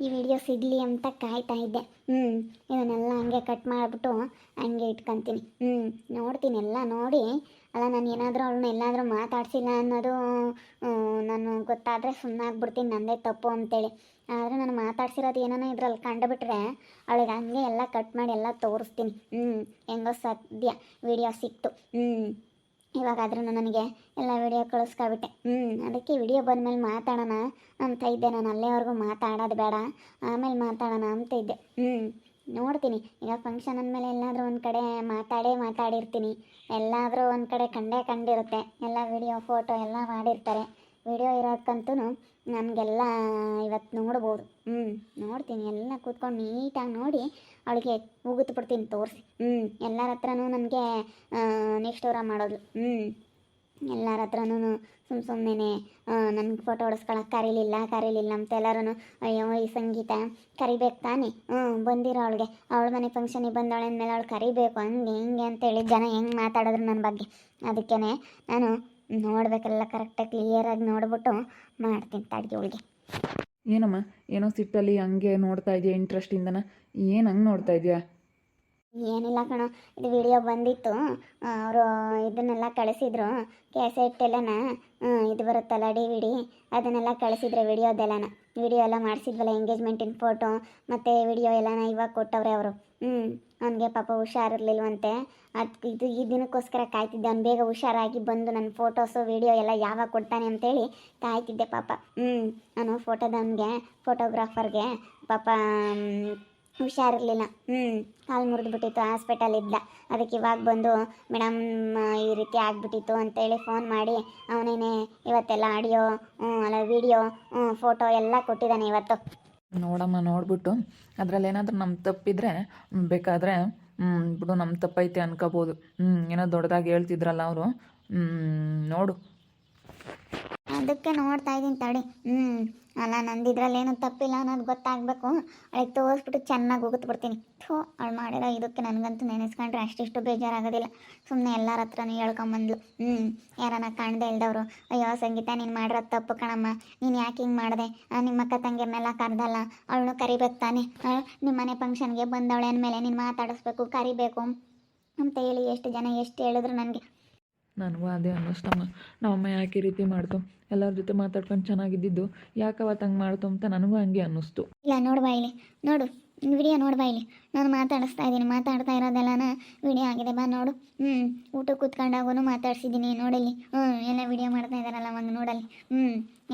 ಈ ವಿಡಿಯೋ ಸಿಗಲಿ ಅಂತ ಕಾಯ್ತಾ ಇದ್ದೆ. ಹ್ಞೂ ಇದನ್ನೆಲ್ಲ ಹಂಗೆ ಕಟ್ ಮಾಡಿಬಿಟ್ಟು ಹಂಗೆ ಇಟ್ಕೊತೀನಿ. ಹ್ಞೂ ನೋಡ್ತೀನಿ, ಎಲ್ಲ ನೋಡಿ. ಅಲ್ಲ, ನಾನು ಏನಾದರೂ ಅವ್ಳನ್ನ ಎಲ್ಲಾದರೂ ಮಾತಾಡ್ಸಿಲ್ಲ ಅನ್ನೋದು ನಾನು ಗೊತ್ತಾದರೆ ಸುಮ್ಮನಾಗ್ಬಿಡ್ತೀನಿ ನಂದೇ ತಪ್ಪು ಅಂತೇಳಿ. ಆದರೆ ನಾನು ಮಾತಾಡ್ಸಿರೋದು ಏನೋ ಇದ್ರಲ್ಲಿ ಕಂಡುಬಿಟ್ರೆ ಅವಳಿಗೆ ಹಂಗೆ ಎಲ್ಲ ಕಟ್ ಮಾಡಿ ಎಲ್ಲ ತೋರಿಸ್ತೀನಿ. ಹ್ಞೂ ಹೆಂಗೋ ಸದ್ಯ ವಿಡಿಯೋ ಸಿಕ್ತು. ಹ್ಞೂ ಇವಾಗಾದ್ರೂ ನನಗೆ ಎಲ್ಲ ವಿಡಿಯೋ ಕಳಿಸ್ಕೊಬಿಟ್ಟೆ. ಹ್ಞೂ ಅದಕ್ಕೆ ವಿಡಿಯೋ ಬಂದಮೇಲೆ ಮಾತಾಡೋಣ ಅಂತ ಇದ್ದೆ. ನಾನು ಅಲ್ಲೇವರೆಗೂ ಮಾತಾಡೋದು ಬೇಡ. ಆಮೇಲೆ ಮಾತಾಡೋಣ ಅಂತ ಇದ್ದೆ. ಹ್ಞೂ ನೋಡ್ತೀನಿ. ಈಗ ಫಂಕ್ಷನ್ ಅಂದಮೇಲೆ ಎಲ್ಲಾದರೂ ಒಂದು ಕಡೆ ಮಾತಾಡೇ ಮಾತಾಡಿರ್ತೀನಿ. ಎಲ್ಲಾದರೂ ಒಂದು ಕಡೆ ಕಂಡೇ ಕಂಡಿರುತ್ತೆ. ಎಲ್ಲ ವಿಡಿಯೋ ಫೋಟೋ ಎಲ್ಲ ಮಾಡಿರ್ತಾರೆ. ವಿಡಿಯೋ ಇರೋದಕ್ಕಂತೂ ನನಗೆಲ್ಲ ಇವತ್ತು ನೋಡ್ಬೋದು. ಹ್ಞೂ ನೋಡ್ತೀನಿ ಎಲ್ಲ ಕೂತ್ಕೊಂಡು ನೀಟಾಗಿ ನೋಡಿ ಅವಳಿಗೆ ಉಗುತ್ ಬಿಡ್ತೀನಿ ತೋರಿಸಿ. ಹ್ಞೂ ಎಲ್ಲರ ಹತ್ರನೂ ನನಗೆ ನೆಕ್ಸ್ಟ್ ಅವರ ಮಾಡೋದು. ಹ್ಞೂ ಎಲ್ಲರ ಹತ್ರನೂ ಸುಮ್ಮ ಸುಮ್ಮನೆ ನನಗೆ ಫೋಟೋ ಹೊಡೆಸ್ಕೊಳಕ್ಕೆ ಕರೀಲಿಲ್ಲ ಕರೀಲಿಲ್ಲ ಅಂತ ಎಲ್ಲರೂ ಅಯ್ಯೋ ಈ ಸಂಗೀತ ಕರಿಬೇಕು ತಾನೇ? ಹ್ಞೂ ಬಂದಿರೋ ಅವಳಿಗೆ. ಅವಳ ಮನೆ ಫಂಕ್ಷನಿಗೆ ಬಂದವಳೆ ಅಂದಮೇಲೆ ಅವಳು ಕರಿಬೇಕು ಹಂಗೆ ಹಿಂಗೆ ಅಂತೇಳಿ ಜನ ಹೆಂಗೆ ಮಾತಾಡಿದ್ರು ನನ್ನ ಬಗ್ಗೆ. ಅದಕ್ಕೇ ನಾನು ನೋಡಬೇಕೆಲ್ಲ ಕರೆಕ್ಟಾಗಿ ಕ್ಲಿಯರಾಗಿ ನೋಡ್ಬಿಟ್ಟು ಮಾಡ್ತೀನಿ ತಡ್ಗೆ ಹೋಳಿಗೆ. ಏನಮ್ಮ, ಏನೋ ಸಿಟ್ಟಲ್ಲಿ ಹಂಗೆ ನೋಡ್ತಾ ಇದೆಯಾ ಇಂಟ್ರೆಸ್ಟಿಂದನ ಏನು ಹಂಗೆ ನೋಡ್ತಾ ಇದೆಯಾ? ಏನಿಲ್ಲ ಕಣೋ, ಇದು ವಿಡಿಯೋ ಬಂದಿತ್ತು. ಅವರು ಇದನ್ನೆಲ್ಲ ಕಳಿಸಿದ್ರು ಕ್ಯಾಸೆಟ್ ಎಲ್ಲನ ಇದು ಬರುತ್ತಲ್ಲ ಡಿ ವಿಡಿ ಅದನ್ನೆಲ್ಲ ಕಳಿಸಿದ್ರು ವಿಡಿಯೋದೆಲ್ಲನ ವಿಡಿಯೋ ಎಲ್ಲ ಮಾಡಿಸಿದ್ವಲ್ಲ ಎಂಗೇಜ್ಮೆಂಟಿನ ಫೋಟೋ ಮತ್ತು ವಿಡಿಯೋ ಎಲ್ಲನ ಇವಾಗ ಕೊಟ್ಟವ್ರೆ ಅವರು. ಹ್ಞೂ ಅವನಿಗೆ ಪಾಪ ಹುಷಾರಿರ್ಲಿಲ್ವಂತೆ. ಅದು ಇದು ಈ ದಿನಕ್ಕೋಸ್ಕರ ಕಾಯ್ತಿದ್ದೆ, ಅವ್ನು ಬೇಗ ಹುಷಾರಾಗಿ ಬಂದು ನನ್ನ ಫೋಟೋಸು ವಿಡಿಯೋ ಎಲ್ಲ ಯಾವಾಗ ಕೊಡ್ತಾನೆ ಅಂತೇಳಿ ಕಾಯ್ತಿದ್ದೆ ಪಾಪ. ಹ್ಞೂ ನಾನು ಫೋಟೋದವನಿಗೆ ಫೋಟೋಗ್ರಾಫರ್ಗೆ ಪಾಪ ಹುಷಾರಿರ್ಲಿಲ್ಲ. ಹ್ಞೂ ಕಾಲು ಮುರಿದ್ಬಿಟ್ಟಿತ್ತು ಹಾಸ್ಪಿಟಲ್ ಇದ್ದ. ಅದಕ್ಕೆ ಇವಾಗ ಬಂದು ಮೇಡಮ್ ಈ ರೀತಿ ಆಗಿಬಿಟ್ಟಿತ್ತು ಅಂತೇಳಿ ಫೋನ್ ಮಾಡಿ ಅವನೇನೆ ಇವತ್ತೆಲ್ಲ ಆಡಿಯೋ ಅಲ್ಲ ವಿಡಿಯೋ ಫೋಟೋ ಎಲ್ಲ ಕೊಟ್ಟಿದ್ದಾನೆ ಇವತ್ತು. ನೋಡಮ್ಮ ನೋಡ್ಬಿಟ್ಟು ಅದರಲ್ಲಿ ಏನಾದರೂ ನಮ್ಮ ತಪ್ಪಿದ್ರೆ ಬೇಕಾದರೆ ಹ್ಞೂ ಬಿಡು ನಮ್ಮ ತಪ್ಪೈತೆ ಅನ್ಕೋಬೋದು. ಹ್ಞೂ ಏನೋ ದೊಡ್ಡದಾಗಿ ಹೇಳ್ತಿದ್ರಲ್ಲ ಅವರು. ನೋಡು. ಅದಕ್ಕೆ ನೋಡ್ತಾ ಇದ್ದೀನಿ ತಡಿ. ಹ್ಞೂ ಅಲ್ಲ, ನಂದು ಏನು ತಪ್ಪಿಲ್ಲ ಅನ್ನೋದು ಗೊತ್ತಾಗಬೇಕು. ಅವಳಿಗೆ ತೋರಿಸ್ಬಿಟ್ಟು ಚೆನ್ನಾಗಿ ಉಗುತ್ ಬಿಡ್ತೀನಿ. ಥೂ, ಅವಳು ಮಾಡಿರೋ ಇದಕ್ಕೆ ನನಗಂತೂ ನೆನೆಸ್ಕೊಂಡ್ರೆ ಅಷ್ಟಿಷ್ಟು ಬೇಜಾರಾಗೋದಿಲ್ಲ. ಸುಮ್ಮನೆ ಎಲ್ಲರ ಹತ್ರನೂ ಹೇಳ್ಕೊಂಬಂದ್ಲು. ಹ್ಞೂ ಯಾರನ್ನ ಕಾಣದೆ ಇಲ್ದವರು. ಅಯ್ಯೋ, ಸಂಗೀತ, ನೀನು ಮಾಡಿರೋ ತಪ್ಪು ಕಣಮ್ಮ. ನೀನು ಯಾಕೆ ಹಿಂಗೆ ಮಾಡಿದೆ? ನಿಮ್ಮ ಅಕ್ಕ ತಂಗಿರ್ನೆಲ್ಲ ಕರೆದಲ್ಲ. ಅವಳನ್ನು ಕರಿಬೇಕು ತಾನೆ. ನಿಮ್ಮ ಮನೆ ಫಂಕ್ಷನ್ಗೆ ಬಂದವಳೆ ಅಂದಮೇಲೆ ನೀನು ಮಾತಾಡಿಸ್ಬೇಕು, ಕರಿಬೇಕು. ಅಂತ ಹೇಳಿ ಎಷ್ಟು ಜನ ಎಷ್ಟು ಹೇಳಿದ್ರು ನನಗೆ. ನನಗೂ ಅದೇ ಅನ್ನಿಸ್ತಮ್ಮ ನಮ್ಮಮ್ಮ ಯಾಕೆ ಈ ರೀತಿ ಮಾಡ್ತು? ಎಲ್ಲರ ಜೊತೆ ಮಾತಾಡ್ಕೊಂಡು ಚೆನ್ನಾಗಿದ್ದಿದ್ದು ಯಾಕೆ ಅವತ್ತು ಹಂಗೆ ಮಾಡ್ತು ಅಂತ ನನಗೂ ಹಂಗೆ ಅನ್ನಿಸ್ತು. ಇಲ್ಲ ನೋಡ್ಬಾ ಇಲ್ಲಿ ನೋಡು ವಿಡಿಯೋ ನೋಡ್ಬಾ ಇಲ್ಲಿ ನಾನು ಮಾತಾಡಿಸ್ತಾ ಇದ್ದೀನಿ ಮಾತಾಡ್ತಾ ಇರೋದೆಲ್ಲನ ವಿಡಿಯೋ ಆಗಿದೆ ಬಾ ನೋಡು. ಹ್ಞೂ ಊಟ ಕೂತ್ಕೊಂಡಾಗೂ ಮಾತಾಡ್ಸಿದ್ದೀನಿ ನೋಡಲ್ಲಿ. ಹ್ಞೂ ಎಲ್ಲ ವಿಡಿಯೋ ಮಾಡ್ತಾ ಇದ್ದಾರಲ್ಲ ಒಂದು ನೋಡಲಿ ಹ್ಞೂ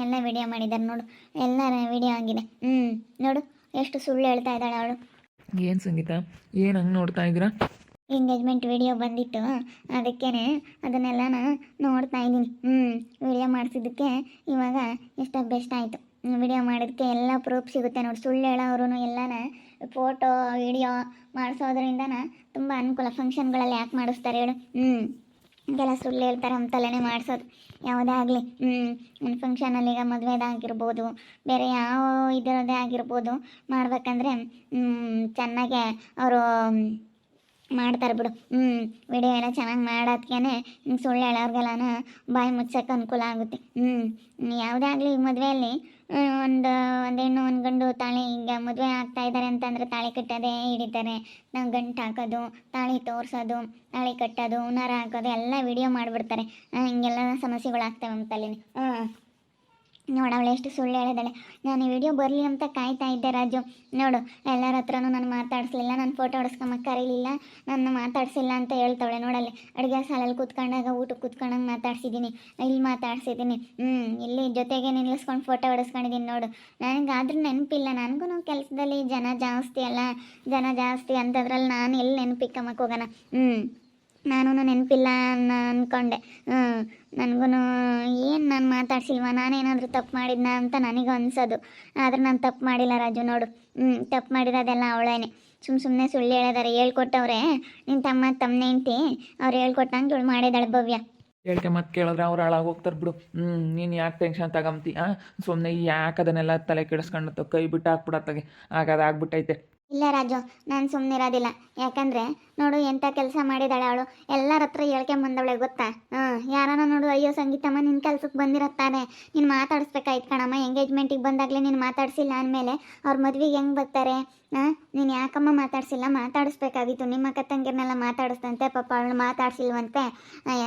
ಎಲ್ಲ ವಿಡಿಯೋ ಮಾಡಿದ್ದಾರೆ ನೋಡು. ಎಲ್ಲ ವಿಡಿಯೋ ಆಗಿದೆ. ಹ್ಞೂ ನೋಡು ಎಷ್ಟು ಸುಳ್ಳು ಹೇಳ್ತಾ ಇದ್ದಾಳೆ ಅವಳು. ಏನು ಸಂಗೀತ? ಏನು ಹಂಗೆ ನೋಡ್ತಾ ಇದ್ದೀರಾ? ಎಂಗೇಜ್ಮೆಂಟ್ ವಿಡಿಯೋ ಬಂದಿತ್ತು. ಅದಕ್ಕೇ ಅದನ್ನೆಲ್ಲ ನೋಡ್ತಾ ಇದ್ದೀನಿ. ಹ್ಞೂ ವಿಡಿಯೋ ಮಾಡಿಸಿದ್ದಕ್ಕೆ ಇವಾಗ ಎಷ್ಟು ಬೆಸ್ಟ್ ಆಯಿತು. ವಿಡಿಯೋ ಮಾಡೋದಕ್ಕೆ ಎಲ್ಲ ಪ್ರೂಫ್ ಸಿಗುತ್ತೆ ನೋಡಿ. ಸುಳ್ಳು ಹೇಳೋರು ಎಲ್ಲನ ಫೋಟೋ ವಿಡಿಯೋ ಮಾಡಿಸೋದ್ರಿಂದನ ತುಂಬ ಅನುಕೂಲ. ಫಂಕ್ಷನ್ಗಳಲ್ಲಿ ಯಾಕೆ ಮಾಡಿಸ್ತಾರೆ ಹೇಳು. ಹ್ಞೂ ಇದೆಲ್ಲ ಸುಳ್ಳು ಹೇಳ್ತಾರೆ ಅಂತಲೇ ಮಾಡಿಸೋದು. ಯಾವುದೇ ಆಗಲಿ. ಹ್ಞೂ ಒಂದು ಫಂಕ್ಷನಲ್ಲಿ ಈಗ ಮದುವೆದಾಗಿರ್ಬೋದು ಬೇರೆ ಯಾವ ಇದರದ್ದೇ ಆಗಿರ್ಬೋದು ಮಾಡಬೇಕಂದ್ರೆ ಚೆನ್ನಾಗೆ ಅವರು ಮಾಡ್ತಾರೆ ಬಿಡು. ಹ್ಞೂ ವಿಡಿಯೋ ಎಲ್ಲ ಚೆನ್ನಾಗಿ ಮಾಡೋದ್ಕೇನೆ ಸುಳ್ಳು ಹೇಳೋರ್ಗೆಲ್ಲನ ಬಾಯಿ ಮುಚ್ಚಕ್ಕೆ ಅನುಕೂಲ ಆಗುತ್ತೆ. ಹ್ಞೂ ಯಾವುದೇ ಆಗಲಿ ಮದುವೆಯಲ್ಲಿ ಒಂದು ಒಂದು ಹೆಣ್ಣು ಒಂದು ಗಂಡು ತಾಳಿ ಈಗ ಮದುವೆ ಆಗ್ತಾ ಇದ್ದಾರೆ ಅಂತಂದ್ರೆ ತಾಳಿ ಕಟ್ಟೋದೇ ಹಿಡಿತಾರೆ. ನಾವು ಗಂಟು ಹಾಕೋದು, ತಾಳಿ ತೋರಿಸೋದು, ತಾಳಿ ಕಟ್ಟೋದು, ಹುನಾರ ಹಾಕೋದು ಎಲ್ಲ ವಿಡಿಯೋ ಮಾಡಿಬಿಡ್ತಾರೆ. ಹಿಂಗೆಲ್ಲ ಸಮಸ್ಯೆಗಳು ಆಗ್ತವೆ ಅಂತಲ್ಲಿ ಹಾಂ ನೋಡು, ಅವಳು ಎಷ್ಟು ಸುಳ್ಳು ಹೇಳಿದಾಳೆ. ನಾನು ವಿಡಿಯೋ ಬರಲಿ ಅಂತ ಕಾಯ್ತಾ ಇದ್ದೆ ರಾಜು. ನೋಡು, ಎಲ್ಲರ ಹತ್ರನೂ ನಾನು ಮಾತಾಡಿಸ್ಲಿಲ್ಲ, ನಾನು ಫೋಟೋ ಹೊಡ್ಸ್ಕೊಂಬಕ್ಕೆ ಕರೀಲಿಲ್ಲ ನಾನು ಮಾತಾಡಿಸಿಲ್ಲ ಅಂತ ಹೇಳ್ತಾವಳೆ. ನೋಡಲ್ಲಿ, ಅಡುಗೆ ಸಾಲಲ್ಲಿ ಕೂತ್ಕೊಂಡಾಗ, ಊಟಕ್ಕೆ ಕೂತ್ಕೊಂಡಂಗೆ ಮಾತಾಡ್ಸಿದ್ದೀನಿ ಇಲ್ಲಿ ಮಾತಾಡ್ಸಿದ್ದೀನಿ ಹ್ಞೂ ಇಲ್ಲಿ ಜೊತೆಗೆ ನಿಲ್ಲಿಸ್ಕೊಂಡು ಫೋಟೋ ಹೊಡೆಸ್ಕೊಂಡಿದ್ದೀನಿ ನೋಡು. ನನಗಾದ್ರೂ ನೆನಪಿಲ್ಲ, ನನಗೂ ಕೆಲಸದಲ್ಲಿ ಜನ ಜಾಸ್ತಿ ಅಲ್ಲ. ಜನ ಜಾಸ್ತಿ ಅಂತದ್ರಲ್ಲಿ ನಾನು ಎಲ್ಲಿ ನೆನಪಿಕ್ಕಮ್ಮಕ್ಕೆ ಹೋಗೋಣ? ಹ್ಞೂ ನಾನು ನೆನಪಿಲ್ಲ ಅನ್ನ ಅಂದ್ಕೊಂಡೆ ನನಗೂ ಏನು ನಾನು ಮಾತಾಡ್ಸಿಲ್ವ? ನಾನೇನಾದರೂ ತಪ್ಪು ಮಾಡಿದ್ನ ಅಂತ ನನಗೆ ಅನ್ಸೋದು ಆದ್ರೆ ನಾನು ತಪ್ಪು ಮಾಡಿಲ್ಲ ರಾಜು, ನೋಡು. ಹ್ಞೂ ತಪ್ಪು ಮಾಡಿರೋದೆಲ್ಲ ಅವಳೇನೆ. ಸುಮ್ಮ ಸುಮ್ಮನೆ ಸುಳ್ಳು ಹೇಳಿದಾರೆ, ಹೇಳ್ಕೊಟ್ಟವ್ರೆ. ನಿನ್ನ ತಮ್ಮ ತಮ್ಮನೆ ಹೆಂಡ್ತಿ, ಅವ್ರು ಹೇಳ್ಕೊಟ್ಟಂಗೆ ಇವಳು ಮಾಡಿದಾಳೆ ಭವ್ಯ. ಹೇಳ್ತೆ ಮತ್ತೆ ಕೇಳಿದ್ರೆ ಅವ್ರು ಹಾಳಾಗಿ ಹೋಗ್ತಾರೆ ಬಿಡು. ಹ್ಞೂ ನೀನು ಯಾಕೆ ಟೆನ್ಷನ್ ತಗೊಂತೀಯ ಸುಮ್ಮನೆ ಯಾಕೆ ಅದನ್ನೆಲ್ಲ ತಲೆ ಕೆಡಿಸ್ಕೊಂಡು ಕೈ ಬಿಟ್ಟು ಹಾಕ್ಬಿಡತ್ತಾಗೆ. ಆಗ ಅದು ಆಗ್ಬಿಟ್ಟೈತೆ. ಇಲ್ಲ ರಾಜು ನಾನು ಸುಮ್ಮನಿರೋದಿಲ್ಲ ಯಾಕಂದರೆ ನೋಡು ಎಂಥ ಕೆಲಸ ಮಾಡಿದಾಳೆ ಅವಳು. ಎಲ್ಲರ ಹತ್ರ ಹೇಳ್ಕೊಂಬಂದವಳೆ ಗೊತ್ತಾ? ಹಾಂ ಯಾರನ್ನ ನೋಡು ಅಯ್ಯೋ ಸಂಗೀತಮ್ಮ ನಿನ್ನ ಕೆಲ್ಸಕ್ಕೆ ಬಂದಿರತ್ತಾನೆ ನೀನು ಮಾತಾಡಿಸ್ಬೇಕಾಯ್ತು ಕಣಮ್ಮ. ಎಂಗೇಜ್ಮೆಂಟಿಗೆ ಬಂದಾಗಲೇ ನೀನು ಮಾತಾಡಿಸಿಲ್ಲ ಅಂದಮೇಲೆ ಅವ್ರ ಮದುವೆಗೆ ಹೆಂಗೆ ಬರ್ತಾರೆ? ಹಾಂ ನೀನು ಯಾಕಮ್ಮ ಮಾತಾಡಿಸಿಲ್ಲ? ಮಾತಾಡಿಸ್ಬೇಕಾಗಿತ್ತು. ನಿಮ್ಮ ಅಕ್ಕ ತಂಗಿರ್ನೆಲ್ಲ ಮಾತಾಡಿಸ್ತಂತೆ ಪಾಪ ಅವಳು ಮಾತಾಡಿಸಿಲ್ವಂತೆ.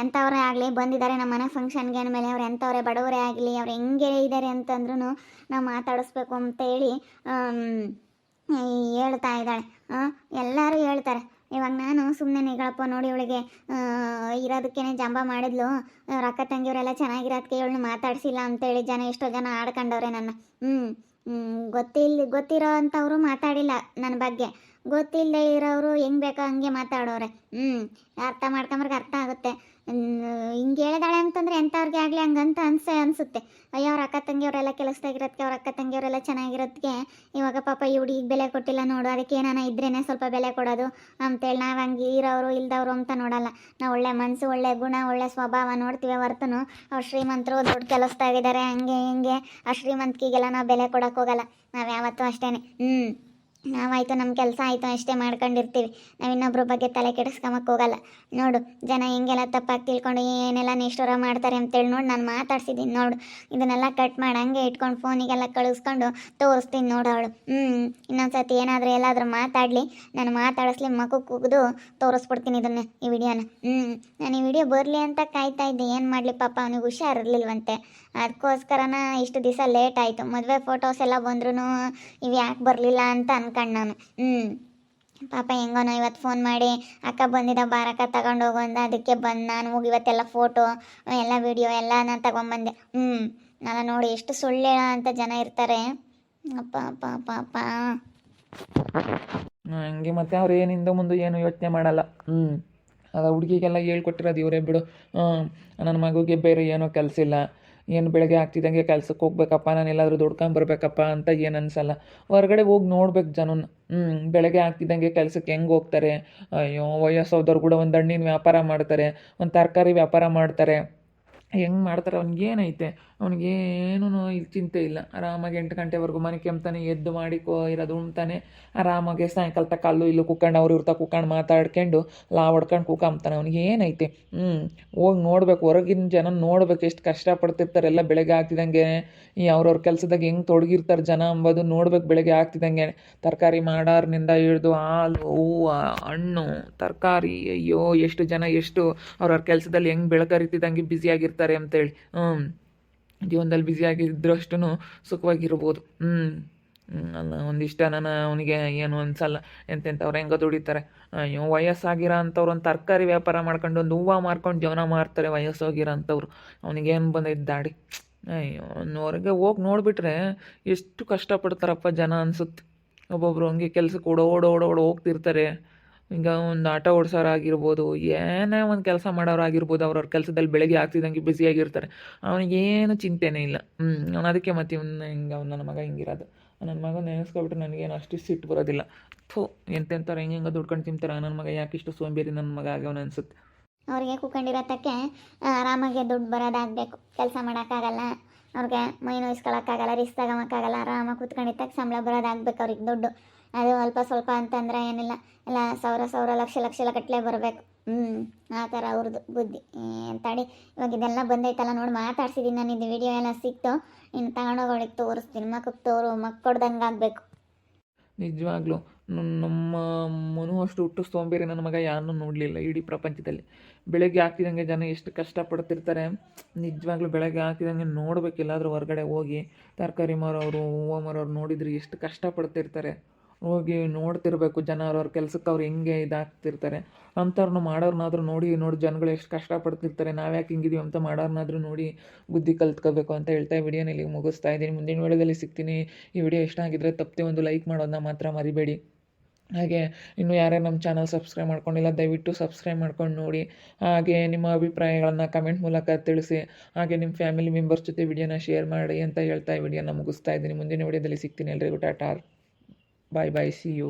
ಎಂಥವರೇ ಆಗಲಿ ಬಂದಿದ್ದಾರೆ ನಮ್ಮ ಮನೆ ಫಂಕ್ಷನ್ಗೆ ಅಂದಮೇಲೆ ಅವ್ರು ಎಂಥವ್ರೆ ಬಡವರೇ ಆಗಲಿ ಅವ್ರು ಹೆಂಗೆ ಇದ್ದಾರೆ ಅಂತಂದ್ರೂ ನಾವು ಮಾತಾಡಿಸ್ಬೇಕು ಅಂತ ಹೇಳಿ ಆಮ್, ಈ ಹೇಳ್ತಾ ಇದ್ದಾಳೆ. ಎಲ್ಲರೂ ಹೇಳ್ತಾರೆ. ಇವಾಗ ನಾನು ಸುಮ್ಮನೆ ನಿಗಳಪ್ಪ ನೋಡಿ ಇವಳಿಗೆ ಇರೋದಕ್ಕೇನೆ ಜಂಬ ಮಾಡಿದ್ಲು. ರೊಕ್ಕ ತಂಗಿಯವರೆಲ್ಲ ಚೆನ್ನಾಗಿರೋದಕ್ಕೆ ಇವಳನ್ನ ಮಾತಾಡಿಸಿಲ್ಲ ಅಂತೇಳಿ ಜನ, ಎಷ್ಟೋ ಜನ ಆಡ್ಕೊಂಡವ್ರೆ ನನ್ನ. ಹ್ಞೂ ಗೊತ್ತಿಲ್ಲ ಗೊತ್ತಿರೋ ಅಂಥವ್ರು ಮಾತಾಡಿಲ್ಲ ನನ್ನ ಬಗ್ಗೆ. ಗೊತ್ತಿಲ್ಲದೆ ಇರೋರು ಹೆಂಗೆ ಬೇಕೋ ಹಂಗೆ ಮಾತಾಡೋರೆ ಹ್ಞೂ ಅರ್ಥ ಮಾಡ್ಕೊಂಬರ್ಗೆ ಅರ್ಥ ಆಗುತ್ತೆ. ಹಿಂಗೆ ಹೇಳಿದಾಳೆ ಅಂತಂದ್ರೆ ಎಂಥವ್ರಿಗೆ ಆಗಲಿ ಹಂಗಂತ ಅನ್ಸೆ, ಅನಿಸುತ್ತೆ. ಅಯ್ಯೋ, ಅವ್ರ ಅಕ್ಕ ತಂಗಿಯವರೆಲ್ಲ ಕೆಲಸದಾಗಿರೋದಕ್ಕೆ ಅವ್ರ ಅಕ್ಕ ತಂಗಿಯವರೆಲ್ಲ ಚೆನ್ನಾಗಿರೋದಕ್ಕೆ ಇವಾಗ ಪಾಪ ಈ ಹುಡುಗಿಗೆ ಬೆಲೆ ಕೊಟ್ಟಿಲ್ಲ ನೋಡು, ಅದಕ್ಕೆ ಏನಾನ ಇದ್ರೇನೆ ಸ್ವಲ್ಪ ಬೆಲೆ ಕೊಡೋದು ಅಂತೇಳಿ ನಾವು ಹಂಗೆ ಇರೋರು ಇಲ್ದವರು ಅಂತ ನೋಡಲ್ಲ. ನಾವು ಒಳ್ಳೆ ಮನಸ್ಸು ಒಳ್ಳೆ ಗುಣ, ಒಳ್ಳೆ ಸ್ವಭಾವ ನೋಡ್ತೀವಿ ಹೊರ್ತನು. ಅವ್ರು ಶ್ರೀಮಂತರು ದೊಡ್ಡ ಕೆಲಸದಾಗಿದ್ದಾರೆ ಹಂಗೆ ಹಿಂಗೆ. ಆ ಶ್ರೀಮಂತಿಗೆಲ್ಲ ನಾವು ಬೆಲೆ ಕೊಡೋಕ್ಕೋಗಲ್ಲ ನಾವು ಯಾವತ್ತೂ ಅಷ್ಟೇ ಹ್ಞೂ ನಾವಾಯ್ತು ನಮ್ಮ ಕೆಲಸ ಆಯಿತು ಅಷ್ಟೇ ಮಾಡ್ಕೊಂಡಿರ್ತೀವಿ. ನಾವು ಇನ್ನೊಬ್ರ ಬಗ್ಗೆ ತಲೆ ಕೆಡಿಸ್ಕೊಂಬಕ್ಕೆ ಹೋಗಲ್ಲ. ನೋಡು, ಜನ ಹೆಂಗೆಲ್ಲ ತಪ್ಪಾಗಿ ತಿಳ್ಕೊಂಡು ಏನೆಲ್ಲ ನಿಷ್ಠುರ ಮಾಡ್ತಾರೆ ಅಂತೇಳಿ ನೋಡಿ, ನಾನು ಮಾತಾಡ್ಸಿದ್ದೀನಿ ನೋಡು. ಇದನ್ನೆಲ್ಲ ಕಟ್ ಮಾಡಿ, ಹಂಗೆ ಇಟ್ಕೊಂಡು ಫೋನಿಗೆಲ್ಲ ಕಳಿಸ್ಕೊಂಡು ತೋರಿಸ್ತೀನಿ ನೋಡು ಅವಳು. ಹ್ಞೂ ಇನ್ನೊಂದ್ಸತಿ ಏನಾದರೂ ಎಲ್ಲಾದರೂ ಮಾತಾಡಲಿ. ನಾನು ಮಾತಾಡಿಸ್ಲಿ, ಮಗು ಕುಗ್ದು ತೋರಿಸ್ಬಿಡ್ತೀನಿ ಇದನ್ನು ಈ ವಿಡಿಯೋನ. ಹ್ಞೂ ನಾನು ಈ ವಿಡಿಯೋ ಬರಲಿ ಅಂತ ಕಾಯ್ತಾ ಇದ್ದೆ. ಏನು ಮಾಡಲಿ ಪಾಪ, ಅವನಿಗೆ ಹುಷಾರಿರ್ಲಿಲ್ವಂತೆ. ಅದಕ್ಕೋಸ್ಕರನ ಇಷ್ಟು ದಿವಸ ಲೇಟ್ ಆಯಿತು. ಮದುವೆ ಫೋಟೋಸ್ ಎಲ್ಲ ಬಂದ್ರೂ ಇವು ಯಾಕೆ ಬರಲಿಲ್ಲ ಅಂತ ಅನ್ಕಂಡು ನಾನು. ಹ್ಞೂ ಪಾಪ ಹೆಂಗೋನೋ ಇವತ್ತು ಫೋನ್ ಮಾಡಿ, ಅಕ್ಕ ಬಂದಿದ್ದ ಬಾರಕ್ಕ ತಗೊಂಡು ಹೋಗು ಅಂದ, ಅದಕ್ಕೆ ಬಂದು ನಾನು ಹೋಗಿ ಇವತ್ತೆಲ್ಲ ಫೋಟೋ ಎಲ್ಲ ವಿಡಿಯೋ ಎಲ್ಲ ನಾನು ತಗೊಂಬಂದೆ ಹ್ಞೂ ನಾನು ನೋಡಿ ಎಷ್ಟು ಸುಳ್ಳು ಅಂತ ಜನ ಇರ್ತಾರೆ. ಅಪ್ಪ ಅಪ್ಪ ಅಪ್ಪ ಹಂಗೆ ಮತ್ತೆ ಅವ್ರು ಏನಿಂದ ಮುಂದೆ ಏನು ಯೋಚನೆ ಮಾಡಲ್ಲ. ಹ್ಞೂ ಅದು ಹುಡುಗಿಗೆಲ್ಲ ಹೇಳ್ಕೊಟ್ಟಿರೋದು ಇವರೇ ಬಿಡು. ನನ್ನ ಮಗುಗೆ ಬೇರೆ ಏನೋ ಕೆಲಸ ಇಲ್ಲ. ಏನು ಬೆಳಗ್ಗೆ ಆಗ್ತಿದ್ದಂಗೆ ಕೆಲ್ಸಕ್ಕೆ ಹೋಗ್ಬೇಕಪ್ಪ, ನಾನು ಎಲ್ಲಾದರೂ ದುಡ್ಕೊಂಬರ್ಬೇಕಪ್ಪ ಅಂತ ಏನು ಅನಿಸಲ್ಲ. ಹೊರಗಡೆ ಹೋಗಿ ನೋಡ್ಬೇಕು ಜನನ. ಹ್ಞೂ ಬೆಳಗ್ಗೆ ಆಗ್ತಿದ್ದಂಗೆ ಕೆಲ್ಸಕ್ಕೆ ಹೆಂಗೆ ಹೋಗ್ತಾರೆ? ಅಯ್ಯೋ ವಯಸ್ಸಾದವ್ರು ಕೂಡ ಒಂದು ಹಣ್ಣಿನ ವ್ಯಾಪಾರ ಮಾಡ್ತಾರೆ, ಒಂದು ತರಕಾರಿ ವ್ಯಾಪಾರ ಮಾಡ್ತಾರೆ. ಹೆಂಗೆ ಮಾಡ್ತಾರೆ ಅವ್ನಿಗೆ ಏನೈತೆ? ಅವ್ನಿಗೇನೂ ಇಲ್ಲಿ ಚಿಂತೆ ಇಲ್ಲ. ಆರಾಮಾಗಿ ಎಂಟು ಗಂಟೆವರೆಗೂ ಮನೆ ಕೆಮ್ತಾನೆ, ಎದ್ದು ಮಾಡಿ ಕೋ ಇರೋದು ಉಣ್ತಾನೆ ಆರಾಮಾಗಿ ಸಾಯಂಕಾಲ ತಕ್ಕ ಅಲ್ಲೂ ಇಲ್ಲೂ ಕುಕ್ಕಂಡು, ಅವ್ರು ಇರ್ತಾ ಕುಕ್ಕಂಡು ಮಾತಾಡ್ಕೊಂಡು ಲಾ ಹೊಡ್ಕೊಂಡು ಕುಕ್ಕಂತಾನೆ ಅವ್ನಿಗೆ ಏನೈತೆ? ಹ್ಞೂ ಹೋಗಿ ನೋಡ್ಬೇಕು. ಹೊರಗಿನ ಜನ ನೋಡ್ಬೇಕು ಎಷ್ಟು ಕಷ್ಟಪಡ್ತಿರ್ತಾರೆ ಎಲ್ಲ ಬೆಳಗ್ಗೆ ಆಗ್ತಿದ್ದಂಗೆ ಈ ಅವ್ರವ್ರ ಕೆಲಸದಾಗ ಹೆಂಗೆ ತೊಡಗಿರ್ತಾರೆ ಜನ ಅಂಬೋದು ನೋಡ್ಬೇಕು ಬೆಳಗ್ಗೆ ಆಗ್ತಿದ್ದಂಗೆ ತರಕಾರಿ ಮಾಡೋರ್ನಿಂದ ಹಿಡಿದು ಹಾಲು, ಹೂವು, ಹಣ್ಣು, ತರಕಾರಿ, ಅಯ್ಯೋ, ಎಷ್ಟು ಜನ ಎಷ್ಟು ಅವ್ರವ್ರ ಕೆಲಸದಲ್ಲಿ ಹೆಂಗೆ ಬೆಳಕರಿತಿದ್ದಂಗೆ ಬ್ಯುಸಿಯಾಗಿರ್ತಾರೆ ಅಂತೇಳಿ. ಹ್ಞೂ ಜೀವನದಲ್ಲಿ ಬ್ಯುಸಿಯಾಗಿದ್ದರಷ್ಟು ಸುಖವಾಗಿರ್ಬೋದು. ಹ್ಞೂ ಅಲ್ಲ, ಒಂದಿಷ್ಟ ನಾನು ಅವನಿಗೆ ಏನು ಅನ್ಸಲ್ಲ. ಎಂತೆಂಥವ್ರು ಹೆಂಗೆ ದುಡಿತಾರೆ. ಅಯ್ಯೋ, ವಯಸ್ಸಾಗಿರೋ ಅಂಥವ್ರು ಒಂದು ತರಕಾರಿ ವ್ಯಾಪಾರ ಮಾಡ್ಕೊಂಡು ಒಂದು ಹೂವು ಮಾರ್ಕೊಂಡು ಜೀವನ ಮಾಡ್ತಾರೆ ವಯಸ್ಸೋಗಿರೋ ಅಂಥವ್ರು. ಅವನಿಗೇನು ಬಂದೈತೆ ದಾಡಿ. ಅಯ್ಯೋ ಅವ್ರಿಗೆ ಹೋಗಿ ನೋಡಿಬಿಟ್ರೆ ಎಷ್ಟು ಕಷ್ಟಪಡ್ತಾರಪ್ಪ ಜನ ಅನಿಸುತ್ತೆ. ಒಬ್ಬೊಬ್ರು ಹಂಗೆ ಕೆಲಸಕ್ಕೆ ಓಡೋಡೋಡೋಡೋ ಓಡೋಡ್ ಹೋಗ್ತಿರ್ತಾರೆ ಈಗ ಒಂದು ಆಟೋ ಓಡಿಸೋರಾಗಿರ್ಬೋದು, ಏನೇ ಒಂದು ಕೆಲಸ ಮಾಡೋರಾಗಿರ್ಬೋದು ಅವ್ರವ್ರ ಕೆಲಸದಲ್ಲಿ ಬೆಳಗ್ಗೆ ಆಗ್ತಿದ್ದಂಗೆ ಬ್ಯುಸಿಯಾಗಿರ್ತಾರೆ ಅವನಿಗೇನು ಚಿಂತೆನೇ ಇಲ್ಲ. ಅವ್ನು ಅದಕ್ಕೆ ಮತ್ತೆ ಇವ್ನ ಹಿಂಗೆ, ಅವ್ನು ನನ್ನ ಮಗ ಹಿಂಗಿರೋದು. ನನ್ನ ಮಗ ನೆನೆಸ್ಕೊಬಿಟ್ರೆ ನನಗೇನು ಅಷ್ಟು ಸಿಟ್ಟು ಬರೋದಿಲ್ಲ. ಥೂ, ಎಂತೆಂಥವ್ರು ಹೆಂಗೆ ಹೆಂಗೆ ದುಡ್ಕೊಂಡು ತಿಂತಾರೆ. ನನ್ನ ಮಗ ಯಾಕೆ ಇಷ್ಟು ಸೋಂಬೇರಿ ನನ್ನ ಮಗ ಆಗ್ಯವನ ಅನ್ಸುತ್ತೆ. ಅವ್ರಿಗೆ ಕುತ್ಕೊಂಡಿರತ್ತಕ್ಕೆ ಆರಾಮಾಗಿ ದುಡ್ಡು ಬರೋದಾಗಬೇಕು. ಕೆಲಸ ಮಾಡೋಕ್ಕಾಗಲ್ಲ. ಅವ್ರಿಗೆ ಮೈ ನೋಯಿಸ್ಕೊಳಕ್ಕಾಗಲ್ಲ, ರಿಸ್ಕ್ ತಗೊಳಕ್ಕಾಗಲ್ಲ ಆರಾಮಾಗಿ ಕುತ್ಕೊಂಡಿದ್ದಕ್ಕೆ ಸಂಬಳ ಬರೋದಾಗಬೇಕು ಅವ್ರಿಗೆ ದುಡ್ಡು. ಅದು ಅಲ್ಪ ಸ್ವಲ್ಪ ಅಂತಂದ್ರೆ ಏನಿಲ್ಲ. ಎಲ್ಲ ಸಾವಿರ ಸಾವಿರ ಲಕ್ಷ ಲಕ್ಷ ಗಟ್ಟಲೆ ಬರಬೇಕು. ಹ್ಞೂ ಆ ಥರ ಅವ್ರದ್ದು ಬುದ್ಧಿ. ಅಂತಾಡಿ ಇವಾಗ ಇದೆಲ್ಲ ಬಂದೈತಲ್ಲ ನೋಡಿ ಮಾತಾಡ್ಸಿದ್ದೀನಿ ನಾನು, ಇದು ವಿಡಿಯೋ ಎಲ್ಲ ಸಿಕ್ತು. ಇನ್ನು ತಗೊಂಡೋಗೋಳಿಗೆ ತೋರಿಸ್ತೀನಿ ಮಕ್ಕಕ್ಕೆ ತೋರು ಮಕ್ಕಳ್ದಂಗೆ ಆಗಬೇಕು. ನಿಜವಾಗ್ಲೂ ನಮ್ಮ ಮನು ಅಷ್ಟು ಹುಟ್ಟು ಸೋಂಬೇರಿ ನನ್ನ ಮಗ ಯಾರನ್ನೂ ನೋಡಲಿಲ್ಲ ಇಡೀ ಪ್ರಪಂಚದಲ್ಲಿ. ಬೆಳಗ್ಗೆ ಆಗ್ತಿದಂಗೆ ಜನ ಎಷ್ಟು ಕಷ್ಟಪಡ್ತಿರ್ತಾರೆ. ನಿಜವಾಗ್ಲೂ ಬೆಳಗ್ಗೆ ಆಗ್ತಿದಂಗೆ ನೋಡ್ಬೇಕು ಎಲ್ಲಾದರೂ ಹೊರಗಡೆ ಹೋಗಿ. ತರಕಾರಿ ಮಾರೋರು ಹೂವು ಮಾರೋರು ನೋಡಿದ್ರೆ ಎಷ್ಟು ಕಷ್ಟಪಡ್ತಿರ್ತಾರೆ. ಹೋಗಿ ನೋಡ್ತಿರ್ಬೇಕು ಜನ ಅವ್ರ ಕೆಲ್ಸಕ್ಕೆ ಅವ್ರು ಹೆಂಗೆ ಇದಾಗ್ತಿರ್ತಾರೆ. ಅಂಥವ್ರನ್ನ ಮಾಡೋರ್ನಾದ್ರೂ ನೋಡಿ ನೋಡಿ ಜನಗಳು ಎಷ್ಟು ಕಷ್ಟಪಡ್ತಿರ್ತಾರೆ ನಾವ್ಯಾಕೆ ಹಿಂಗಿದೀವಿ ಅಂತ ಮಾಡೋರ್ನಾದ್ರೂ ನೋಡಿ ಬುದ್ಧಿ ಕಲ್ತ್ಕೋಬೇಕು ಅಂತ ಹೇಳ್ತಾ ವಿಡಿಯೋನ ಇಲ್ಲಿಗೆ ಮುಗಿಸ್ತಾ ಇದ್ದೀನಿ. ಮುಂದಿನ ವಿಡಿಯೋದಲ್ಲಿ ಸಿಗ್ತೀನಿ. ಈ ವಿಡಿಯೋ ಇಷ್ಟ ಆಗಿದ್ರೆ ತಪ್ಪದೆ ಒಂದು ಲೈಕ್ ಮಾಡೋದನ್ನ ಮಾತ್ರ ಮರಿಬೇಡಿ. ಹಾಗೆ ಇನ್ನು ಯಾರ್ಯಾರು ನಮ್ಮ ಚಾನಲ್ ಸಬ್ಸ್ಕ್ರೈಬ್ ಮಾಡ್ಕೊಂಡಿಲ್ಲ, ದಯವಿಟ್ಟು ಸಬ್ಸ್ಕ್ರೈಬ್ ಮಾಡ್ಕೊಂಡು ನೋಡಿ. ಹಾಗೆ ನಿಮ್ಮ ಅಭಿಪ್ರಾಯಗಳನ್ನು ಕಮೆಂಟ್ ಮೂಲಕ ತಿಳಿಸಿ. ಹಾಗೆ ನಿಮ್ಮ ಫ್ಯಾಮಿಲಿ ಮೆಂಬರ್ಸ್ ಜೊತೆ ವಿಡಿಯೋನ ಶೇರ್ ಮಾಡಿ ಅಂತ ಹೇಳ್ತಾ ವಿಡಿಯೋನ ಮುಗಿಸ್ತಾ ಇದ್ದೀನಿ. ಮುಂದಿನ ವಿಡಿಯೋದಲ್ಲಿ ಸಿಗ್ತೀನಿ ಎಲ್ರಿಗೂ. Tata. Bye bye see you